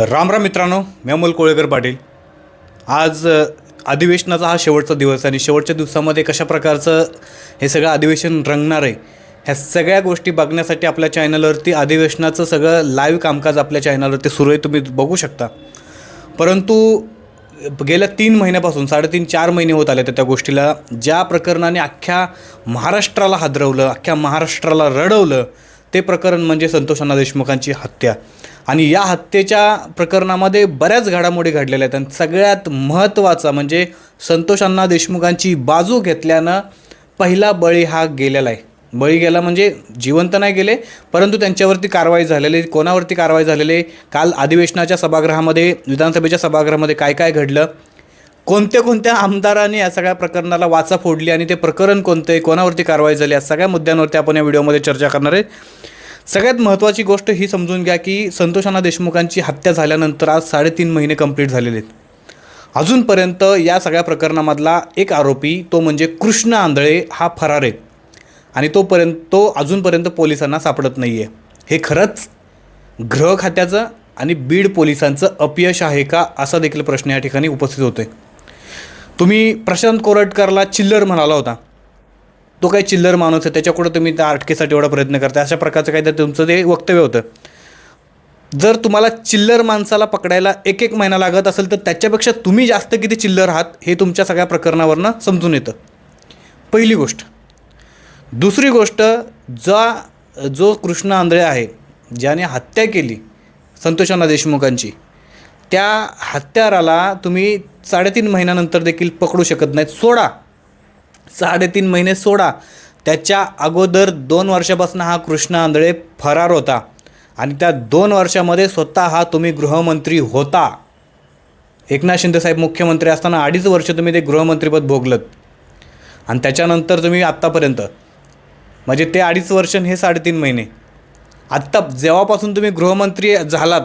राम राम मित्रांनो मी अमोल कोळेकर पाटील. आज अधिवेशनाचा हा शेवटचा दिवस आहे आणि शेवटच्या दिवसामध्ये कशा प्रकारचं हे सगळं अधिवेशन रंगणार आहे ह्या सगळ्या गोष्टी बघण्यासाठी आपल्या चॅनलवरती अधिवेशनाचं सगळं लाईव्ह कामकाज आपल्या चॅनलवरती सुरू आहे तुम्ही बघू शकता. परंतु गेल्या तीन महिन्यापासून साडेतीन चार महिने होत आले तर त्या गोष्टीला ज्या प्रकरणाने अख्ख्या महाराष्ट्राला हादरवलं अख्ख्या महाराष्ट्राला रडवलं ते प्रकरण म्हणजे संतोष देशमुखांची हत्या. आणि या हत्येच्या प्रकरणामध्ये बऱ्याच घडामोडी घडलेल्या आहेत. आणि सगळ्यात महत्त्वाचा म्हणजे संतोष अण्णा देशमुखांची बाजू घेतल्यानं पहिला बळी हा गेलेला आहे. बळी गेला म्हणजे जिवंत नाही गेले परंतु त्यांच्यावरती कारवाई झालेली कोणावरती कारवाई झालेली काल अधिवेशनाच्या सभागृहामध्ये विधानसभेच्या सभागृहामध्ये काय काय घडलं? कोणत्या कोणत्या आमदारांनी या सगळ्या प्रकरणाला वाचा फोडली आणि ते प्रकरण कोणतं आहे? कोणावरती कारवाई झाली? या सगळ्या मुद्द्यांवरती आपण या व्हिडिओमध्ये चर्चा करणार आहे. सगळ्यात महत्त्वाची गोष्ट ही समजून घ्या की संतोषाना देशमुखांची हत्या झाल्यानंतर आज साडेतीन महिने कंप्लीट झालेले आहेत. अजूनपर्यंत या सगळ्या प्रकरणामधला एक आरोपी तो म्हणजे कृष्ण आंधळे हा फरार आहे. आणि तोपर्यंत तो अजूनपर्यंत पोलिसांना सापडत नाही आहे हे खरंच गृह खात्याचं आणि बीड पोलिसांचं अपयश आहे का असा देखील प्रश्न या ठिकाणी उपस्थित होतोय. तुम्ही प्रशांत कोरटकरला चिल्लर म्हणाला होता. तो काही चिल्लर माणूस आहे त्याच्याकडं तुम्ही त्या अटकेसाठी एवढा प्रयत्न करता अशा प्रकारचं काही तुमचं ते वक्तव्य होतं. जर तुम्हाला चिल्लर माणसाला पकडायला एक एक महिना लागत असेल तर त्याच्यापेक्षा तुम्ही जास्त किती चिल्लर आहात हे तुमच्या सगळ्या प्रकरणावरनं समजून येतं. पहिली गोष्ट. दुसरी गोष्ट जा जो कृष्ण आंधळे आहे ज्याने हत्या केली संतोषांना देशमुखांची त्या हत्याराला तुम्ही साडेतीन महिन्यानंतर देखील पकडू शकत नाहीत. सोडा. साडेतीन महिने सोडा. त्याच्या अगोदर दोन वर्षापासून हा कृष्ण आंधळे फरार होता आणि त्या दोन वर्षामध्ये स्वतः हा तुम्ही गृहमंत्री होता. एकनाथ शिंदेसाहेब मुख्यमंत्री असताना अडीच वर्ष तुम्ही ते गृहमंत्रीपद भोगलत. आणि त्याच्यानंतर तुम्ही आत्तापर्यंत. म्हणजे ते अडीच वर्ष हे साडेतीन महिने. आत्ता जेव्हापासून तुम्ही गृहमंत्री झालात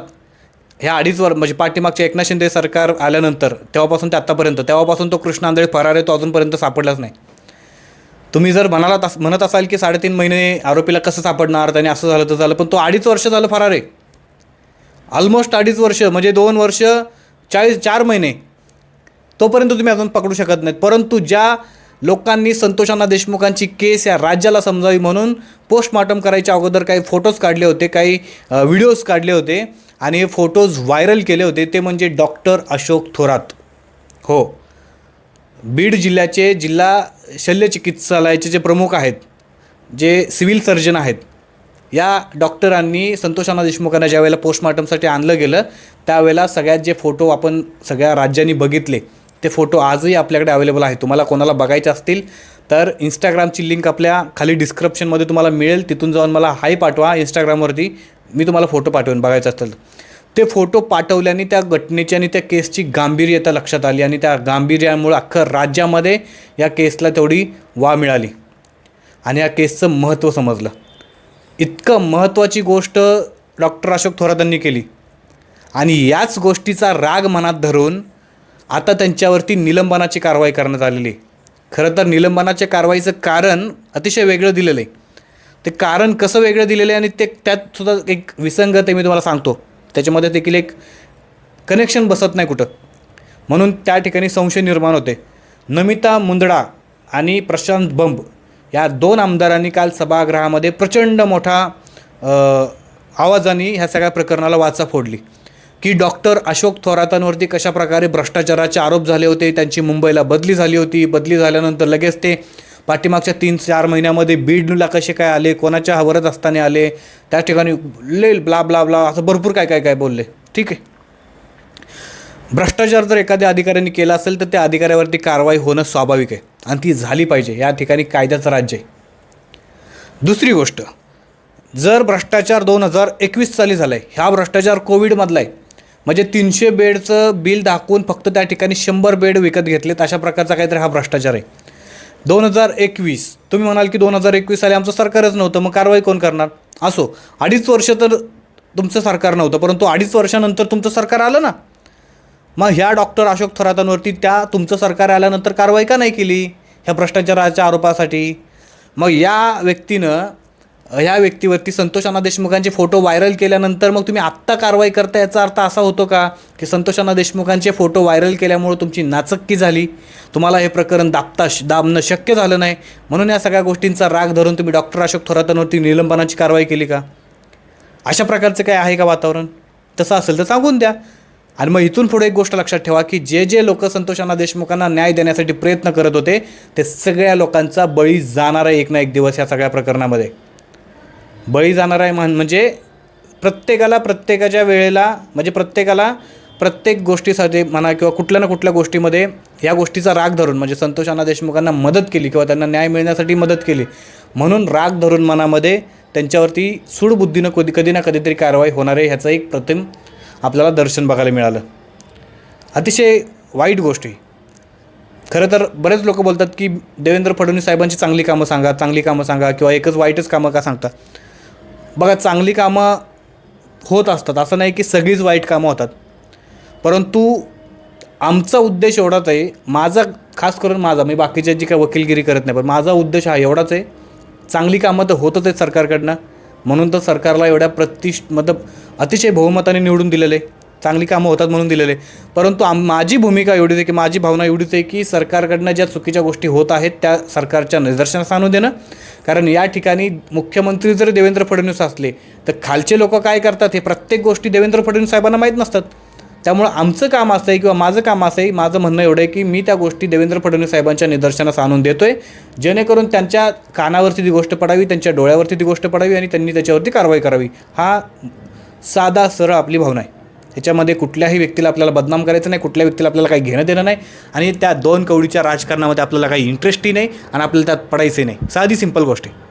ह्या अडीच वर म्हणजे पाठीमागच्या एकनाथ शिंदे सरकार आल्यानंतर तेव्हापासून ते आत्तापर्यंत. तेव्हापासून तो कृष्ण आंधळे फरार आहे तो अजूनपर्यंत सापडलाच नाही. तुम्ही जर म्हणाला तस म्हणत असाल की साडेतीन महिने आरोपीला कसं सापडणार त्याने असं झालं तर झालं पण तो अडीच वर्ष झालं फरार आहे. ऑलमोस्ट अडीच वर्ष म्हणजे दोन वर्ष चाळीस चार महिने. तोपर्यंत तुम्ही अजून पकडू शकत नाहीत. परंतु ज्या लोकांनी संतोषांना देशमुखांची केस या राज्याला समजावी म्हणून पोस्टमॉर्टम करायच्या अगोदर काही फोटोज काढले होते काही व्हिडिओज काढले होते आणि हे फोटोज व्हायरल केले होते ते म्हणजे डॉक्टर अशोक थोरात. हो. बीड जिल्ह्याचे जिल्हा शल्य चिकित्सालयाचे जे प्रमुख आहेत जे सिव्हिल सर्जन आहेत या डॉक्टरांनी संतोषाना देशमुखांना ज्यावेळेला पोस्टमार्टमसाठी आणलं गेलं त्यावेळेला सगळ्यात जे फोटो आपण सगळ्या राज्यांनी बघितले ते फोटो आजही आपल्याकडे अवेलेबल आहे तुम्हाला कोणाला बघायचे असतील तर इंस्टाग्रामची लिंक आपल्या खाली डिस्क्रिप्शनमध्ये तुम्हाला मिळेल. तिथून जाऊन मला हाय पाठवा इंस्टाग्रामवरती मी तुम्हाला फोटो पाठवेन बघायचं असतील ते फोटो पाठवल्याने त्या घटनेची आणि त्या केसची गांभीर्यता लक्षात आली आणि त्या गांभीर्यामुळे अख्खं राज्यामध्ये या केसला तेवढी वा मिळाली. आणि या केसचं महत्त्व समजलं. इतकं महत्त्वाची गोष्ट डॉक्टर अशोक थोरातांनी केली. आणि याच गोष्टीचा राग मनात धरून आता त्यांच्यावरती निलंबनाची कारवाई करण्यात आलेली आहे. खरं तर निलंबनाच्या कारवाईचं कारण अतिशय वेगळं दिलेलं आहे. ते कारण कसं वेगळं दिलेलं आहे आणि ते त्यात सुद्धा एक विसंगत आहे मी तुम्हाला सांगतो. त्याच्यामध्ये देखील एक कनेक्शन बसत नाही कुठं. म्हणून त्या ठिकाणी संशय निर्माण होते. नमिता मुंदडा आणि प्रशांत बंब या दोन आमदारांनी काल सभागृहामध्ये प्रचंड मोठा आवाजाने ह्या सगळ्या प्रकरणाला वाचा फोडली. की डॉक्टर अशोक थोरातांवरती कशा प्रकारे भ्रष्टाचाराचे आरोप झाले होते त्यांची मुंबईला बदली झाली होती बदली झाल्यानंतर लगेच ते पाठीमागच्या तीन चार महिन्यामध्ये बीडला कसे काय आले कोणाच्या हवरत असताना आले त्या ठिकाणी ले ब्ला ब्ला ब्ला असं भरपूर काय काय काय बोलले. ठीक आहे. भ्रष्टाचार जर एखाद्या अधिकाऱ्यांनी केला असेल तर त्या अधिकाऱ्यावरती कारवाई होणं स्वाभाविक आहे. आणि ती झाली पाहिजे. या ठिकाणी कायद्याचं राज्य आहे. दुसरी गोष्ट जर भ्रष्टाचार दोन हजार एकवीस साली झाला आहे हा भ्रष्टाचार कोविडमधला आहे म्हणजे तीनशे बेडचं बिल दाखवून फक्त त्या ठिकाणी शंभर बेड विकत घेतलेत अशा प्रकारचा काहीतरी हा भ्रष्टाचार आहे. दोन हजार एकवीस. तुम्ही म्हणाल की दोन हजार एकवीस साली आमचं सरकारच नव्हतं मग कारवाई कोण करणार? असो अडीच वर्ष तर तुमचं सरकार नव्हतं परंतु अडीच वर्षानंतर तुमचं सरकार आलं ना? मग ह्या डॉक्टर अशोक थोरातांवरती त्या तुमचं सरकार आल्यानंतर कारवाई का नाही केली ह्या भ्रष्टाचाराच्या आरोपासाठी? मग या व्यक्तीनं ह्या व्यक्तीवरती संतोष अण्णा देशमुखांचे फोटो व्हायरल केल्यानंतर मग तुम्ही आत्ता कारवाई करता याचा अर्थ असा होतो का की संतोष अण्णा देशमुखांचे फोटो व्हायरल केल्यामुळे तुमची नाचक्की झाली? तुम्हाला हे प्रकरण दाबता दाबणं शक्य झालं नाही? म्हणून या सगळ्या गोष्टींचा राग धरून तुम्ही डॉक्टर अशोक थोरातांवरती निलंबनाची कारवाई केली का? अशा प्रकारचं काय आहे का वातावरण? तसं असेल तर सांगून द्या. आणि मग इथून पुढे एक गोष्ट लक्षात ठेवा की जे जे लोक संतोष अण्णा देशमुखांना न्याय देण्यासाठी प्रयत्न करत होते ते सगळ्या लोकांचा बळी जाणार आहे एक ना एक दिवस या सगळ्या प्रकरणामध्ये. बळी जाणार आहे म्हण म्हणजे प्रत्येकाला प्रत्येकाच्या वेळेला म्हणजे प्रत्येकाला प्रत्येक गोष्टीसाठी म्हणा किंवा कुठल्या ना कुठल्या गोष्टीमध्ये या गोष्टीचा राग धरून म्हणजे संतोष अण्णा देशमुखांना मदत केली किंवा त्यांना न्याय मिळण्यासाठी मदत केली म्हणून राग धरून मनामध्ये त्यांच्यावरती सूडबुद्धीनं कधी कधी ना कधीतरी कारवाई होणार आहे ह्याचं एक प्रथम आपल्याला दर्शन बघायला मिळालं. अतिशय वाईट गोष्टी खरं तर बरेच लोक बोलतात की देवेंद्र फडणवीस साहेबांची चांगली कामं सांगा चांगली कामं सांगा किंवा एकच वाईटच कामं का सांगता? बघा चांगली कामं होत असतात. असं नाही की सगळीच वाईट कामं होतात. परंतु आमचा उद्देश एवढाच आहे. माझा खास करून माझा मी बाकीच्यांची काय वकीलगिरी करत नाही पण माझा उद्देश हा एवढाच आहे. चांगली कामं तर होतच आहेत सरकारकडनं. म्हणून तर सरकारला एवढ्या प्रतिष्ठ मतलब अतिशय बहुमताने निवडून दिलेले. चांगली कामं होतात म्हणून दिलेले. परंतु आम माझी भूमिका एवढीच आहे की माझी भावना एवढीच आहे की सरकारकडनं ज्या चुकीच्या गोष्टी होत आहेत त्या सरकारच्या निदर्शनास आणून देणं. कारण या ठिकाणी मुख्यमंत्री जर देवेंद्र फडणवीस असले तर खालचे लोक काय करतात हे प्रत्येक गोष्टी देवेंद्र फडणवीस साहेबांना माहीत नसतात. त्यामुळं आमचं काम असं आहे किंवा माझं काम असं आहे माझं म्हणणं एवढं आहे की मी त्या गोष्टी देवेंद्र फडणवीस साहेबांच्या निदर्शनास आणून देतो आहे जेणेकरून त्यांच्या कानावरती ती गोष्ट पडावी त्यांच्या डोळ्यावरती ती गोष्ट पडावी आणि त्यांनी त्याच्यावरती कारवाई करावी. हा साधा सरळ आपली भावना आहे. त्याच्यामध्ये कुठल्याही व्यक्तीला आपल्याला बदनाम करायचं नाही कुठल्या व्यक्तीला आपल्याला काही घेणं देणं नाही आणि त्या दोन कवडीच्या राजकारणामध्ये आपल्याला काही इंटरेस्टही नाही आणि आपल्याला त्यात पडायचंही नाही. साधी सिंपल गोष्ट आहे.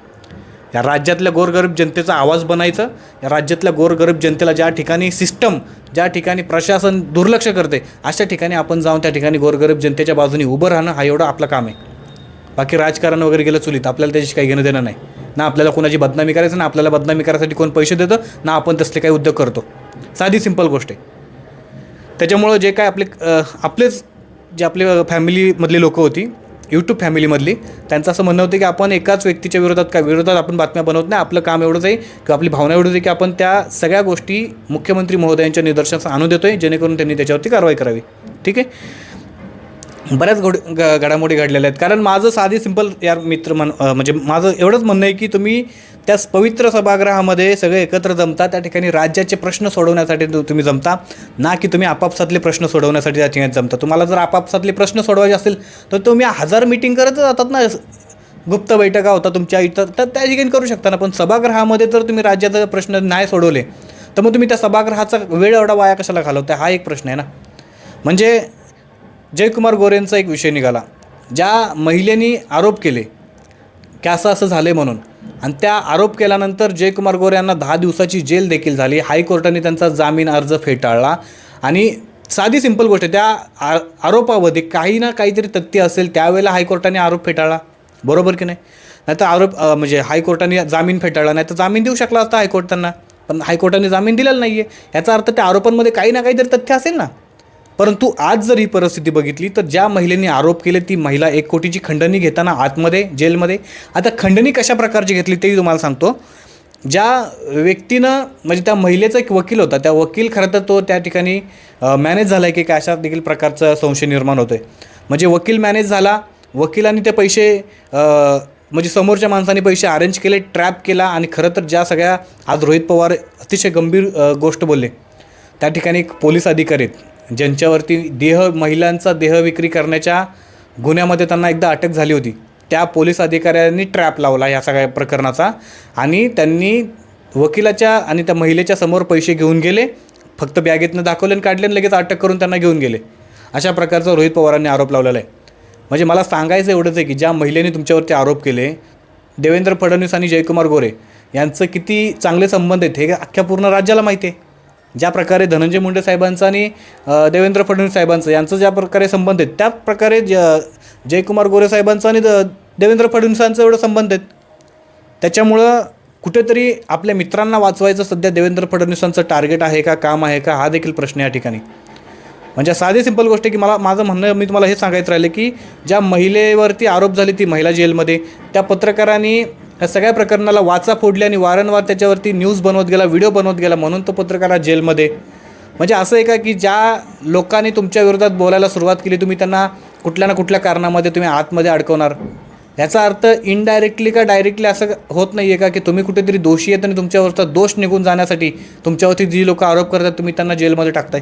या राज्यातल्या गोरगरीब जनतेचा आवाज बनायचं या राज्यातल्या गोरगरीब जनतेला ज्या ठिकाणी सिस्टम ज्या ठिकाणी प्रशासन दुर्लक्ष करते अशा ठिकाणी आपण जाऊन त्या ठिकाणी गोरगरीब जनतेच्या बाजूने उभं राहणं हा एवढं आपलं काम आहे. बाकी राजकारण वगैरे गेलं चुलीत आपल्याला त्याची काही घेणं देणं नाही. ना आपल्याला कोणाची बदनामी करायचं ना आपल्याला बदनामी करायसाठी कोण पैसे देतं ना आपण तसले काही उद्योग करतो. साधी सिंपल गोष्ट आहे. त्याच्यामुळं जे काय आपले आपलेच जे आपले फॅमिलीमधली लोकं होती यूट्यूब फॅमिलीमधली त्यांचं असं म्हणणं होतं की आपण एकाच व्यक्तीच्या विरोधात काय विरोधात आपण बातम्या बनवत नाही आपलं काम एवढंच आहे किंवा आपली भावना एवढंच आहे की आपण त्या सगळ्या गोष्टी मुख्यमंत्री महोदयांच्या निदर्शनास आणून देतो आहे जेणेकरून त्यांनी त्याच्यावरती कारवाई करावी. ठीक आहे? बऱ्याच घोड ग घडामोडी घडलेल्या आहेत. कारण माझं साधी सिंपल यार मित्र मन म्हणजे माझं एवढंच म्हणणं आहे की तुम्ही त्या पवित्र सभागृहामध्ये सगळे एकत्र जमता त्या ठिकाणी राज्याचे प्रश्न सोडवण्यासाठी तुम्ही जमता ना की तुम्ही आपापसातले प्रश्न सोडवण्यासाठी त्या ठिकाणी जमता. तुम्हाला जर आपापसातले प्रश्न सोडवायचे असतील तर तुम्ही हजार मिटिंग करत जातात ना. गुप्त बैठका होता तुमच्या इथं तर त्या ठिकाणी करू शकता ना. पण सभागृहामध्ये जर तुम्ही राज्याचा प्रश्न नाही सोडवले तर मग तुम्ही त्या सभागृहाचा वेळ एवढा वाया कशाला घालवता हा एक प्रश्न आहे ना. म्हणजे जयकुमार गोरेंचा एक विषय निघाला ज्या महिलेनी आरोप केले. की असं असं झालं आहे म्हणून. आणि त्या आरोप केल्यानंतर जयकुमार गोरे यांना दहा दिवसाची जेल देखील झाली. हायकोर्टाने त्यांचा जामीन अर्ज फेटाळला. आणि साधी सिंपल गोष्ट आहे त्या आ आरोपामध्ये काही ना काहीतरी तथ्य असेल त्यावेळेला हायकोर्टाने आरोप फेटाळला. बरोबर की नाही? नाही तर आरोप म्हणजे हायकोर्टाने जामीन फेटाळला नाही तर जामीन देऊ शकला असता हायकोर्ट त्यांना. पण हायकोर्टाने जामीन दिलेला नाही आहे याचा अर्थ त्या आरोपांमध्ये काही ना काहीतरी तथ्य असेल ना? परंतु आज जर ही परिस्थिती बघितली तर ज्या महिलेने आरोप केले ती महिला एक कोटीची खंडणी घेताना आतमध्ये जेलमध्ये. आता खंडणी कशा प्रकारची घेतली तेही तुम्हाला सांगतो. ज्या व्यक्तीनं म्हणजे त्या महिलेचा एक वकील होता त्या वकील खरं तर तो त्या ठिकाणी मॅनेज झाला आहे की काय अशा देखील प्रकारचा संशय निर्माण होतो आहे म्हणजे वकील मॅनेज झाला वकिलांनी ते पैसे म्हणजे समोरच्या माणसाने पैसे अरेंज केले ट्रॅप केला आणि खरं तर ज्या सगळ्या आज रोहित पवार अतिशय गंभीर गोष्ट बोलले. त्या ठिकाणी एक पोलीस अधिकारी आहेत. ज्यांच्यावरती देह महिलांचा देह विक्री करण्याच्या गुन्ह्यामध्ये त्यांना एकदा अटक झाली होती. त्या पोलीस अधिकाऱ्यांनी ट्रॅप लावला ह्या सगळ्या प्रकरणाचा आणि त्यांनी वकिलाच्या आणि त्या महिलेच्या समोर पैसे घेऊन गेले फक्त बॅगेतनं दाखवले आणि काढले आणि लगेच अटक करून त्यांना घेऊन गेले. अशा प्रकारचा रोहित पवारांनी आरोप लावलेला आहे. म्हणजे मला सांगायचं एवढंच आहे की ज्या महिलेने तुमच्यावरती आरोप केले देवेंद्र फडणवीस आणि जयकुमार गोरे यांचं किती चांगले संबंध आहेत हे अख्ख्या पूर्ण राज्याला माहिती आहे. ज्या प्रकारे धनंजय मुंडे साहेबांचं आणि देवेंद्र फडणवीस साहेबांचं यांचं ज्या प्रकारे संबंध आहेत त्या प्रकारे ज जयकुमार गोरे साहेबांचं आणि द देवेंद्र फडणवीसांचं एवढं संबंध आहेत. त्याच्यामुळं कुठेतरी आपल्या मित्रांना वाचवायचं सध्या देवेंद्र फडणवीसांचं टार्गेट आहे का काम आहे का हा देखील प्रश्न या ठिकाणी. म्हणजे साधी सिंपल गोष्ट आहे की मला माझं म्हणणं मी तुम्हाला हे सांगायचं राहिलं की ज्या महिलेवरती आरोप झाले ती महिला जेलमध्ये त्या पत्रकारांनी ह्या सगळ्या प्रकरणाला वाचा फोडली आणि वारंवार त्याच्यावरती न्यूज बनवत गेला व्हिडिओ बनवत गेला म्हणून तो पत्रकार जेलमध्ये. म्हणजे असं आहे का की ज्या लोकांनी तुमच्या विरोधात बोलायला सुरुवात केली तुम्ही त्यांना कुठल्या ना कुठल्या कारणामध्ये तुम्ही आतमध्ये अडकवणार? याचा अर्थ इनडायरेक्टली का डायरेक्टली असं होत नाही आहे का की तुम्ही कुठेतरी दोषी आहेत आणि तुमच्यावरचा दोष निघून जाण्यासाठी तुमच्यावरती जी लोक आरोप करतात तुम्ही त्यांना जेलमध्ये टाकताय?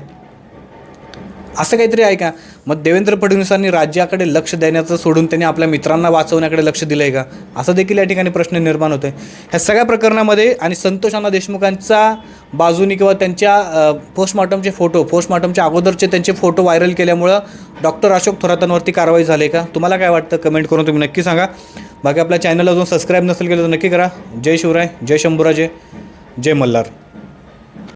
असं काहीतरी आहे का? मग देवेंद्र फडणवीसांनी राज्याकडे लक्ष देण्याचं सोडून त्यांनी आपल्या मित्रांना वाचवण्याकडे लक्ष दिलं आहे का? असं देखील या ठिकाणी प्रश्न निर्माण होतो आहे ह्या सगळ्या प्रकरणामध्ये आणि संतोष अण्णा देशमुखांचा बाजूनी किंवा त्यांच्या पोस्टमॉर्टमचे फोटो पोस्टमॉर्टमच्या अगोदरचे त्यांचे फोटो व्हायरल केल्यामुळं डॉक्टर अशोक थोरातांवरती कारवाई झाली आहे का? तुम्हाला काय वाटतं? कमेंट करून तुम्ही नक्की सांगा. बाकी आपल्या चॅनल अजून सबस्क्राईब नसेल केलं तर नक्की करा. जय शिवराय जय शंभूराजे जय मल्हार.